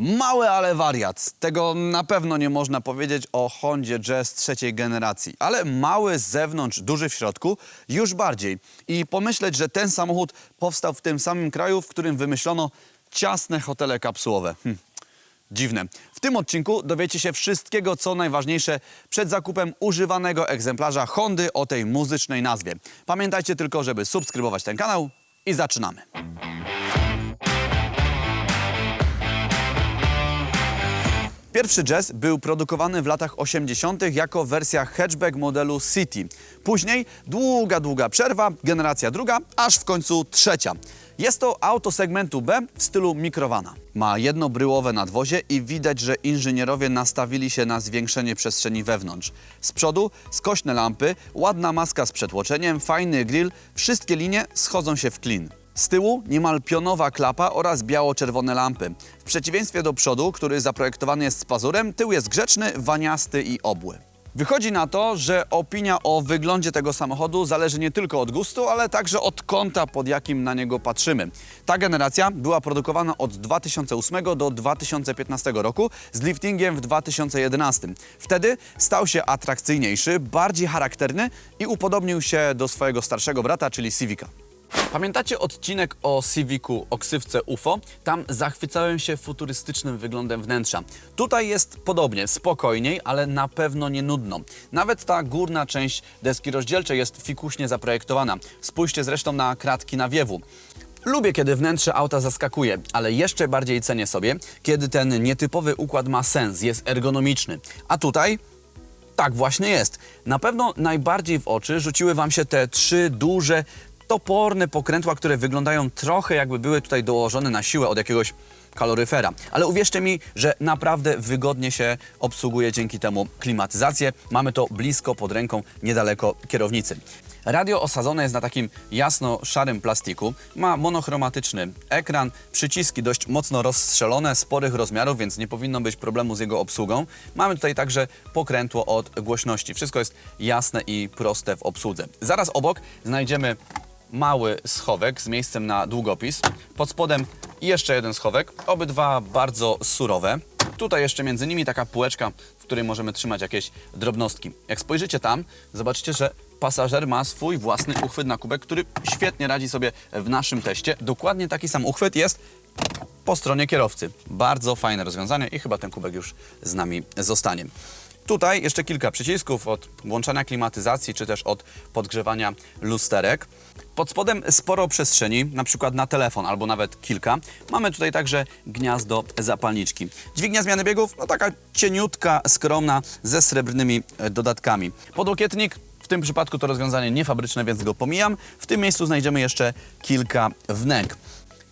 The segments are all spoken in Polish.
Mały, ale wariat. Tego na pewno nie można powiedzieć o Hondzie Jazz trzeciej generacji. Ale mały z zewnątrz, duży w środku, już bardziej. I pomyśleć, że ten samochód powstał w tym samym kraju, w którym wymyślono ciasne hotele kapsułowe. Hm. Dziwne. W tym odcinku dowiecie się wszystkiego, co najważniejsze przed zakupem używanego egzemplarza Hondy o tej muzycznej nazwie. Pamiętajcie tylko, żeby subskrybować ten kanał i zaczynamy. Pierwszy Jazz był produkowany w latach 80. jako wersja hatchback modelu City. Później długa, długa przerwa, generacja druga, aż w końcu trzecia. Jest to auto segmentu B w stylu mikrowana. Ma jedno bryłowe nadwozie i widać, że inżynierowie nastawili się na zwiększenie przestrzeni wewnątrz. Z przodu skośne lampy, ładna maska z przetłoczeniem, fajny grill, wszystkie linie schodzą się w klin. Z tyłu niemal pionowa klapa oraz biało-czerwone lampy. W przeciwieństwie do przodu, który zaprojektowany jest z pazurem, tył jest grzeczny, waniasty i obły. Wychodzi na to, że opinia o wyglądzie tego samochodu zależy nie tylko od gustu, ale także od kąta, pod jakim na niego patrzymy. Ta generacja była produkowana od 2008 do 2015 roku z liftingiem w 2011. Wtedy stał się atrakcyjniejszy, bardziej charakterny i upodobnił się do swojego starszego brata, czyli Civica. Pamiętacie odcinek o Civicu, o ksywce UFO? Tam zachwycałem się futurystycznym wyglądem wnętrza. Tutaj jest podobnie, spokojniej, ale na pewno nie nudno. Nawet ta górna część deski rozdzielczej jest fikuśnie zaprojektowana. Spójrzcie zresztą na kratki nawiewu. Lubię, kiedy wnętrze auta zaskakuje, ale jeszcze bardziej cenię sobie, kiedy ten nietypowy układ ma sens, jest ergonomiczny. A tutaj tak właśnie jest. Na pewno najbardziej w oczy rzuciły Wam się te trzy duże, toporne pokrętła, które wyglądają trochę jakby były tutaj dołożone na siłę od jakiegoś kaloryfera. Ale uwierzcie mi, że naprawdę wygodnie się obsługuje dzięki temu klimatyzację. Mamy to blisko pod ręką, niedaleko kierownicy. Radio osadzone jest na takim jasno-szarym plastiku. Ma monochromatyczny ekran, przyciski dość mocno rozstrzelone, sporych rozmiarów, więc nie powinno być problemu z jego obsługą. Mamy tutaj także pokrętło od głośności. Wszystko jest jasne i proste w obsłudze. Zaraz obok znajdziemy mały schowek z miejscem na długopis. Pod spodem jeszcze jeden schowek, obydwa bardzo surowe. Tutaj jeszcze między nimi taka półeczka, w której możemy trzymać jakieś drobnostki. Jak spojrzycie tam, zobaczycie, że pasażer ma swój własny uchwyt na kubek, który świetnie radzi sobie w naszym teście. Dokładnie taki sam uchwyt jest po stronie kierowcy. Bardzo fajne rozwiązanie i chyba ten kubek już z nami zostanie. Tutaj jeszcze kilka przycisków od włączania klimatyzacji, czy też od podgrzewania lusterek. Pod spodem sporo przestrzeni, na przykład na telefon albo nawet kilka. Mamy tutaj także gniazdo zapalniczki. Dźwignia zmiany biegów, no taka cieniutka, skromna, ze srebrnymi e, dodatkami. Podłokietnik, w tym przypadku to rozwiązanie niefabryczne, więc go pomijam. W tym miejscu znajdziemy jeszcze kilka wnęk.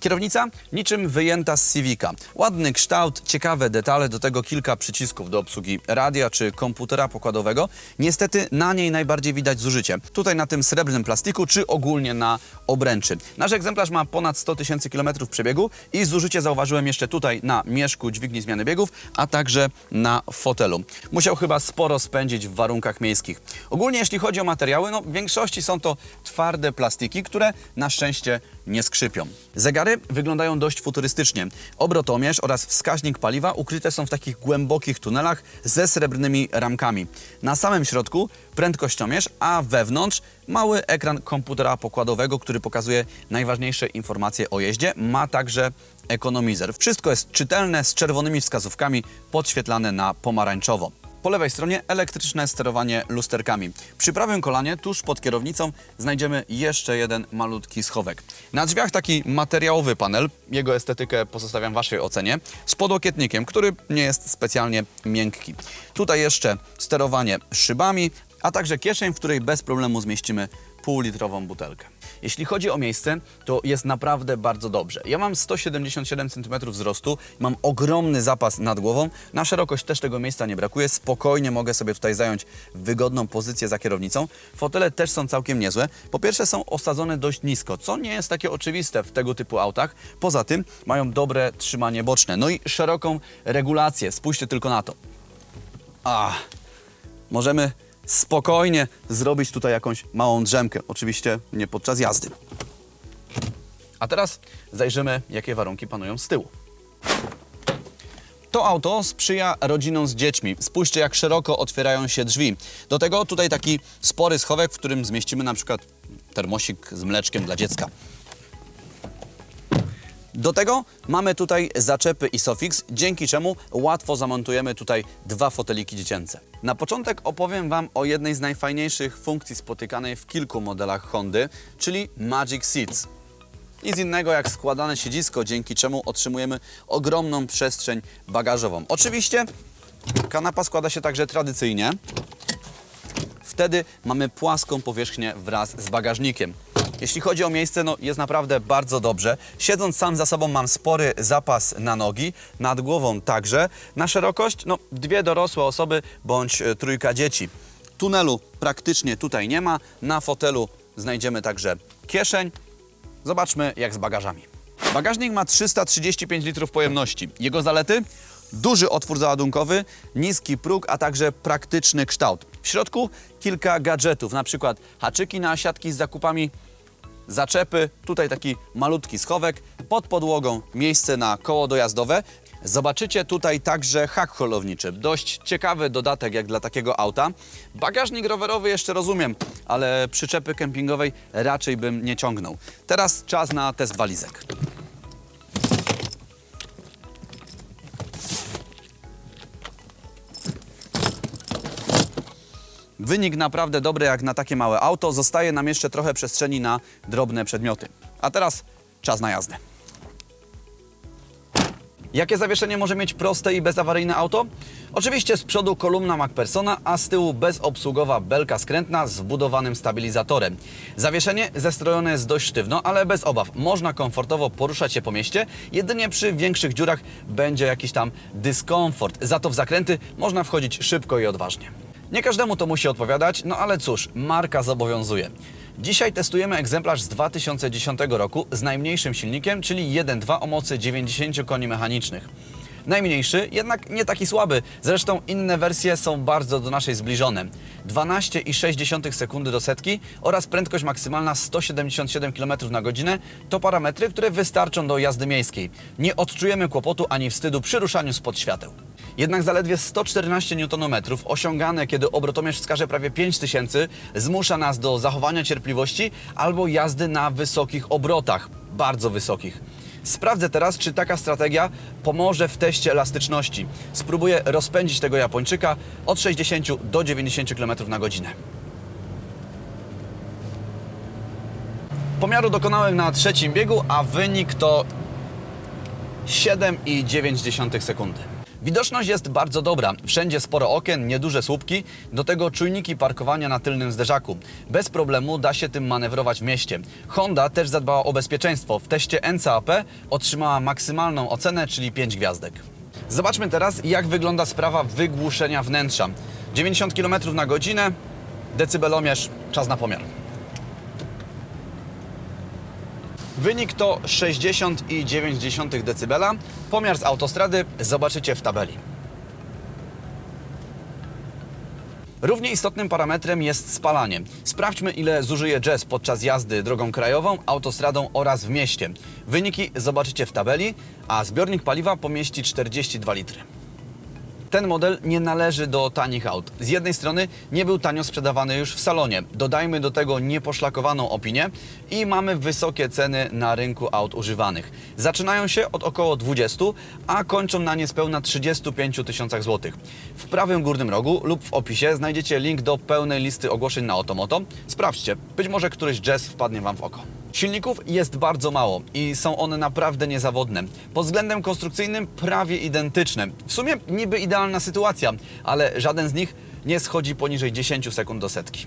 Kierownica niczym wyjęta z Civica. Ładny kształt, ciekawe detale, do tego kilka przycisków do obsługi radia czy komputera pokładowego. Niestety na niej najbardziej widać zużycie. Tutaj na tym srebrnym plastiku czy ogólnie na obręczy. Nasz egzemplarz ma ponad 100 tysięcy kilometrów przebiegu i zużycie zauważyłem jeszcze tutaj na mieszku dźwigni zmiany biegów, a także na fotelu. Musiał chyba sporo spędzić w warunkach miejskich. Ogólnie jeśli chodzi o materiały, no w większości są to twarde plastiki, które na szczęście nie skrzypią. Zegary wyglądają dość futurystycznie. Obrotomierz oraz wskaźnik paliwa ukryte są w takich głębokich tunelach ze srebrnymi ramkami. Na samym środku prędkościomierz, a wewnątrz mały ekran komputera pokładowego, który pokazuje najważniejsze informacje o jeździe. Ma także ekonomizer. Wszystko jest czytelne z czerwonymi wskazówkami podświetlane na pomarańczowo. Po lewej stronie elektryczne sterowanie lusterkami. Przy prawym kolanie, tuż pod kierownicą, znajdziemy jeszcze jeden malutki schowek. Na drzwiach taki materiałowy panel, jego estetykę pozostawiam Waszej ocenie, z podłokietnikiem, który nie jest specjalnie miękki. Tutaj jeszcze sterowanie szybami, a także kieszeń, w której bez problemu zmieścimy półlitrową butelkę. Jeśli chodzi o miejsce, to jest naprawdę bardzo dobrze. Ja mam 177 cm wzrostu, mam ogromny zapas nad głową, na szerokość też tego miejsca nie brakuje, spokojnie mogę sobie tutaj zająć wygodną pozycję za kierownicą. Fotele też są całkiem niezłe. Po pierwsze są osadzone dość nisko, co nie jest takie oczywiste w tego typu autach. Poza tym mają dobre trzymanie boczne, no i szeroką regulację. Spójrzcie tylko na to. A, możemy spokojnie zrobić tutaj jakąś małą drzemkę. Oczywiście nie podczas jazdy. A teraz zajrzymy, jakie warunki panują z tyłu. To auto sprzyja rodzinom z dziećmi. Spójrzcie, jak szeroko otwierają się drzwi. Do tego tutaj taki spory schowek, w którym zmieścimy na przykład termosik z mleczkiem dla dziecka. Do tego mamy tutaj zaczepy Isofix, dzięki czemu łatwo zamontujemy tutaj dwa foteliki dziecięce. Na początek opowiem Wam o jednej z najfajniejszych funkcji spotykanej w kilku modelach Hondy, czyli Magic Seats. Nic innego jak składane siedzisko, dzięki czemu otrzymujemy ogromną przestrzeń bagażową. Oczywiście kanapa składa się także tradycyjnie. Wtedy mamy płaską powierzchnię wraz z bagażnikiem. Jeśli chodzi o miejsce, no jest naprawdę bardzo dobrze. Siedząc sam za sobą mam spory zapas na nogi, nad głową także. Na szerokość, no dwie dorosłe osoby bądź e, trójka dzieci. Tunelu praktycznie tutaj nie ma. Na fotelu znajdziemy także kieszeń. Zobaczmy jak z bagażami. Bagażnik ma 335 litrów pojemności. Jego zalety? Duży otwór załadunkowy, niski próg, a także praktyczny kształt. W środku kilka gadżetów, na przykład haczyki na siatki z zakupami, zaczepy, tutaj taki malutki schowek, pod podłogą miejsce na koło dojazdowe. Zobaczycie tutaj także hak holowniczy. Dość ciekawy dodatek jak dla takiego auta. Bagażnik rowerowy jeszcze rozumiem, ale przyczepy kempingowej raczej bym nie ciągnął. Teraz czas na test walizek. Wynik naprawdę dobry jak na takie małe auto. Zostaje nam jeszcze trochę przestrzeni na drobne przedmioty. A teraz czas na jazdę. Jakie zawieszenie może mieć proste i bezawaryjne auto? Oczywiście z przodu kolumna MacPersona, a z tyłu bezobsługowa belka skrętna z wbudowanym stabilizatorem. Zawieszenie zestrojone jest dość sztywno, ale bez obaw. Można komfortowo poruszać się po mieście, jedynie przy większych dziurach będzie jakiś tam dyskomfort. Za to w zakręty można wchodzić szybko i odważnie. Nie każdemu to musi odpowiadać, no ale cóż, marka zobowiązuje. Dzisiaj testujemy egzemplarz z 2010 roku z najmniejszym silnikiem, czyli 1.2 o mocy 90 koni mechanicznych. Najmniejszy, jednak nie taki słaby. Zresztą inne wersje są bardzo do naszej zbliżone. 12,6 sekundy do setki oraz prędkość maksymalna 177 km na godzinę to parametry, które wystarczą do jazdy miejskiej. Nie odczujemy kłopotu ani wstydu przy ruszaniu spod świateł. Jednak zaledwie 114 Nm osiągane, kiedy obrotomierz wskaże prawie 5000, zmusza nas do zachowania cierpliwości albo jazdy na wysokich obrotach, bardzo wysokich. Sprawdzę teraz, czy taka strategia pomoże w teście elastyczności. Spróbuję rozpędzić tego Japończyka od 60 do 90 km na godzinę. Pomiaru dokonałem na trzecim biegu, a wynik to 7,9 sekundy. Widoczność jest bardzo dobra. Wszędzie sporo okien, nieduże słupki, do tego czujniki parkowania na tylnym zderzaku. Bez problemu da się tym manewrować w mieście. Honda też zadbała o bezpieczeństwo. W teście NCAP otrzymała maksymalną ocenę, czyli 5 gwiazdek. Zobaczmy teraz, jak wygląda sprawa wygłuszenia wnętrza. 90 km na godzinę, decybelomierz, czas na pomiar. Wynik to 60,9 dB. Pomiar z autostrady zobaczycie w tabeli. Równie istotnym parametrem jest spalanie. Sprawdźmy, ile zużyje jazz podczas jazdy drogą krajową, autostradą oraz w mieście. Wyniki zobaczycie w tabeli, a zbiornik paliwa pomieści 42 litry. Ten model nie należy do tanich aut. Z jednej strony nie był tanio sprzedawany już w salonie. Dodajmy do tego nieposzlakowaną opinię i mamy wysokie ceny na rynku aut używanych. Zaczynają się od około 20, a kończą na niespełna 35 tysiącach złotych. W prawym górnym rogu lub w opisie znajdziecie link do pełnej listy ogłoszeń na Otomoto. Sprawdźcie, być może któryś jazz wpadnie Wam w oko. Silników jest bardzo mało i są one naprawdę niezawodne. Pod względem konstrukcyjnym prawie identyczne. W sumie niby idealna sytuacja, ale żaden z nich nie schodzi poniżej 10 sekund do setki.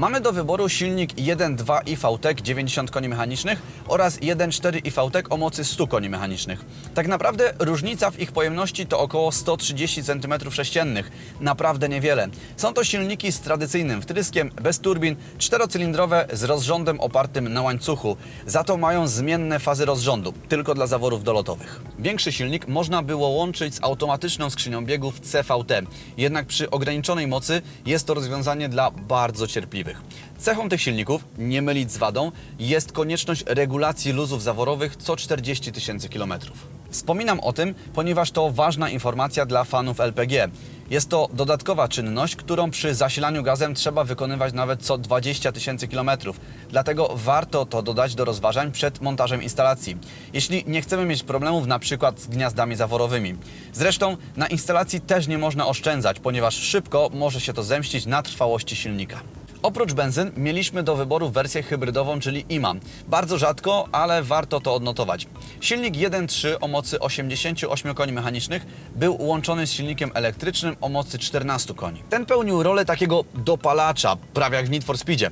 Mamy do wyboru silnik 1.2 IVTEC 90 koni mechanicznych oraz 1.4 IVTEC o mocy 100 koni mechanicznych. Tak naprawdę różnica w ich pojemności to około 130 cm3. Naprawdę niewiele. Są to silniki z tradycyjnym wtryskiem, bez turbin, czterocylindrowe z rozrządem opartym na łańcuchu. Za to mają zmienne fazy rozrządu, tylko dla zaworów dolotowych. Większy silnik można było łączyć z automatyczną skrzynią biegów CVT, jednak przy ograniczonej mocy jest to rozwiązanie dla bardzo cierpliwych. Cechą tych silników, nie mylić z wadą, jest konieczność regulacji luzów zaworowych co 40 tysięcy kilometrów. Wspominam o tym, ponieważ to ważna informacja dla fanów LPG. Jest to dodatkowa czynność, którą przy zasilaniu gazem trzeba wykonywać nawet co 20 tysięcy kilometrów. Dlatego warto to dodać do rozważań przed montażem instalacji. Jeśli nie chcemy mieć problemów na przykład z gniazdami zaworowymi. Zresztą na instalacji też nie można oszczędzać, ponieważ szybko może się to zemścić na trwałości silnika. Oprócz benzyn mieliśmy do wyboru wersję hybrydową, czyli IMA. Bardzo rzadko, ale warto to odnotować. Silnik 1.3 o mocy 88 koni mechanicznych był łączony z silnikiem elektrycznym o mocy 14 koni. Ten pełnił rolę takiego dopalacza, prawie jak w Need for Speedzie.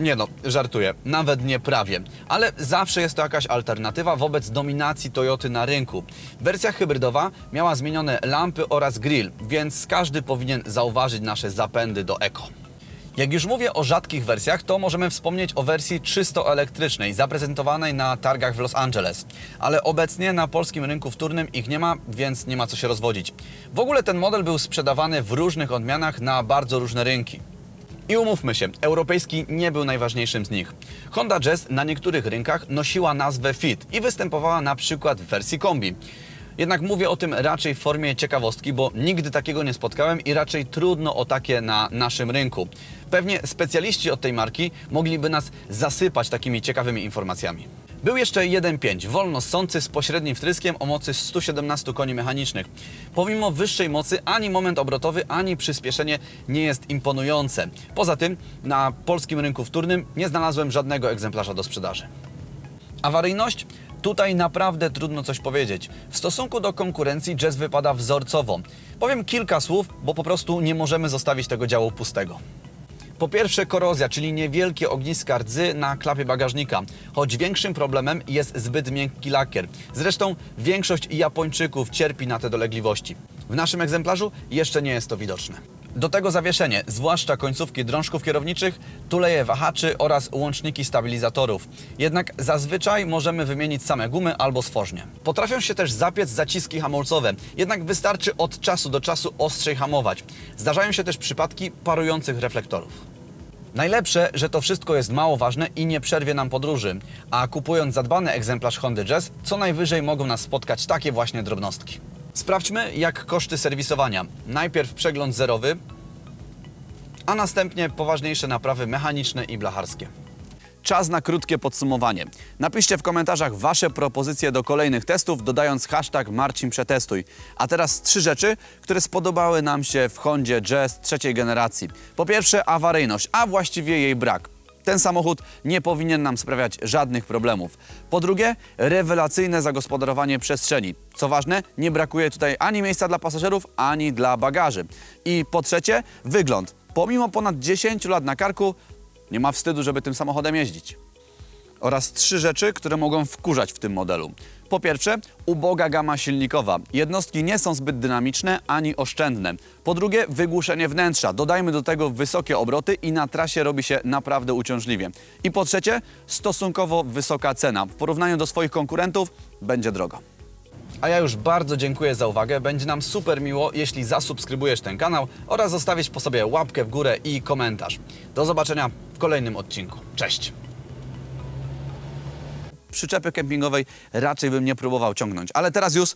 Nie no, żartuję, nawet nie prawie, ale zawsze jest to jakaś alternatywa wobec dominacji Toyoty na rynku. Wersja hybrydowa miała zmienione lampy oraz grill, więc każdy powinien zauważyć nasze zapędy do eko. Jak już mówię o rzadkich wersjach, to możemy wspomnieć o wersji czysto elektrycznej, zaprezentowanej na targach w Los Angeles. Ale obecnie na polskim rynku wtórnym ich nie ma, więc nie ma co się rozwodzić. W ogóle ten model był sprzedawany w różnych odmianach na bardzo różne rynki. I umówmy się, europejski nie był najważniejszym z nich. Honda Jazz na niektórych rynkach nosiła nazwę Fit i występowała na przykład w wersji kombi. Jednak mówię o tym raczej w formie ciekawostki, bo nigdy takiego nie spotkałem i raczej trudno o takie na naszym rynku. Pewnie specjaliści od tej marki mogliby nas zasypać takimi ciekawymi informacjami. Był jeszcze 1.5, wolno ssący z pośrednim wtryskiem o mocy 117 koni mechanicznych. Pomimo wyższej mocy ani moment obrotowy, ani przyspieszenie nie jest imponujące. Poza tym na polskim rynku wtórnym nie znalazłem żadnego egzemplarza do sprzedaży. Awaryjność? Tutaj naprawdę trudno coś powiedzieć. W stosunku do konkurencji jazz wypada wzorcowo. Powiem kilka słów, bo po prostu nie możemy zostawić tego działu pustego. Po pierwsze korozja, czyli niewielkie ogniska rdzy na klapie bagażnika, choć większym problemem jest zbyt miękki lakier. Zresztą większość Japończyków cierpi na te dolegliwości. W naszym egzemplarzu jeszcze nie jest to widoczne. Do tego zawieszenie, zwłaszcza końcówki drążków kierowniczych, tuleje wahaczy oraz łączniki stabilizatorów. Jednak zazwyczaj możemy wymienić same gumy albo stworznie. Potrafią się też zapiec zaciski hamulcowe, jednak wystarczy od czasu do czasu ostrzej hamować. Zdarzają się też przypadki parujących reflektorów. Najlepsze, że to wszystko jest mało ważne i nie przerwie nam podróży, a kupując zadbany egzemplarz Hondy Jazz, co najwyżej mogą nas spotkać takie właśnie drobnostki. Sprawdźmy, jak koszty serwisowania. Najpierw przegląd zerowy, a następnie poważniejsze naprawy mechaniczne i blacharskie. Czas na krótkie podsumowanie. Napiszcie w komentarzach Wasze propozycje do kolejnych testów, dodając hashtag Marcin Przetestuj. A teraz trzy rzeczy, które spodobały nam się w Hondzie Jazz trzeciej generacji. Po pierwsze awaryjność, a właściwie jej brak. Ten samochód nie powinien nam sprawiać żadnych problemów. Po drugie, rewelacyjne zagospodarowanie przestrzeni. Co ważne, nie brakuje tutaj ani miejsca dla pasażerów, ani dla bagaży. I po trzecie, wygląd. Pomimo ponad 10 lat na karku, nie ma wstydu, żeby tym samochodem jeździć. Oraz trzy rzeczy, które mogą wkurzać w tym modelu. Po pierwsze, uboga gama silnikowa. Jednostki nie są zbyt dynamiczne ani oszczędne. Po drugie, wygłuszenie wnętrza. Dodajmy do tego wysokie obroty i na trasie robi się naprawdę uciążliwie. I po trzecie, stosunkowo wysoka cena. W porównaniu do swoich konkurentów będzie drogo. A ja już bardzo dziękuję za uwagę. Będzie nam super miło, jeśli zasubskrybujesz ten kanał oraz zostawisz po sobie łapkę w górę i komentarz. Do zobaczenia w kolejnym odcinku. Cześć! Przyczepy kempingowej raczej bym nie próbował ciągnąć, ale teraz już...